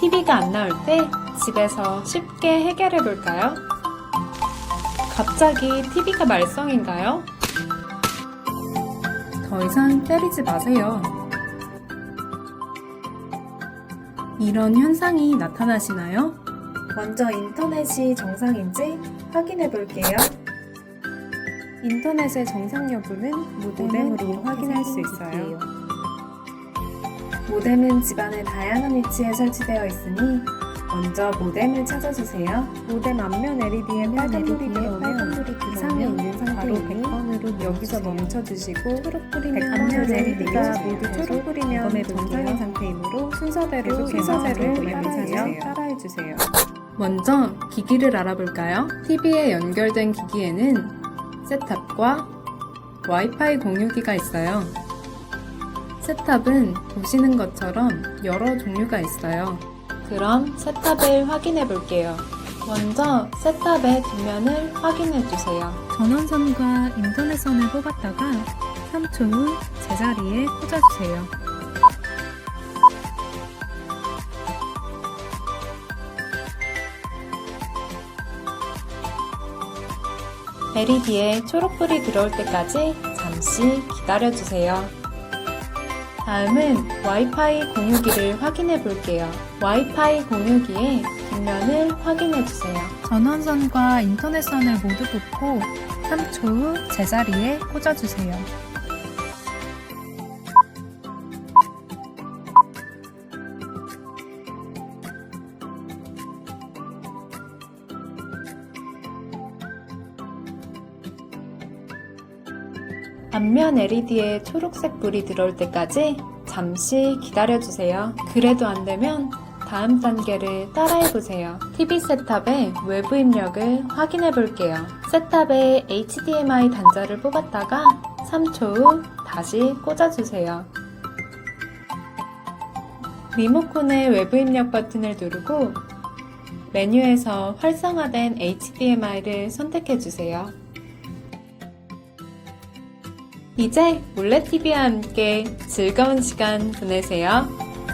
TV가 안 나올 때 집에서 쉽게 해결해 볼까요? 갑자기 TV가 말썽인가요? 더 이상 때리지 마세요. 이런 현상이 나타나시나요? 먼저 인터넷이 정상인지 확인해 볼게요. 인터넷의 정상 여부는 모뎀으로 확인할 수 있어요. 모뎀은 집안의 다양한 위치에 설치되어 있으니 먼저 모뎀을 찾아주세요. 모뎀 앞면 LED에 빨간불이 들어오면 이상이 있는 상태이니 100번으로 여기서 멈춰주시고 초록불이면 앞면 LED가 모두 초록불이면 정상인 상태이므로 순서대로 순서대로 모뎀을 따라해주세요. 먼저 기기를 알아볼까요? TV에 연결된 기기에는 셋탑과 와이파이 공유기가 있어요. 셋탑은 보시는 것처럼 여러 종류가 있어요. 그럼 셋탑을 확인해 볼게요. 먼저 셋탑의 뒷면을 확인해 주세요. 전원선과 인터넷선을 뽑았다가 3초 후 제자리에 꽂아주세요. LED에 초록불이 들어올 때까지 잠시 기다려 주세요. 다음은 와이파이 공유기를 확인해 볼게요. 와이파이 공유기의 뒷면을 확인해 주세요. 전원선과 인터넷선을 모두 뽑고 3초 후 제자리에 꽂아주세요. 앞면 LED에 초록색 불이 들어올 때까지 잠시 기다려주세요. 그래도 안 되면 다음 단계를 따라해보세요. TV 셋탑의 외부 입력을 확인해 볼게요. 셋탑에 HDMI 단자를 뽑았다가 3초 후 다시 꽂아주세요. 리모컨의 외부 입력 버튼을 누르고 메뉴에서 활성화된 HDMI를 선택해주세요. 이제 몰래 TV와 함께 즐거운 시간 보내세요.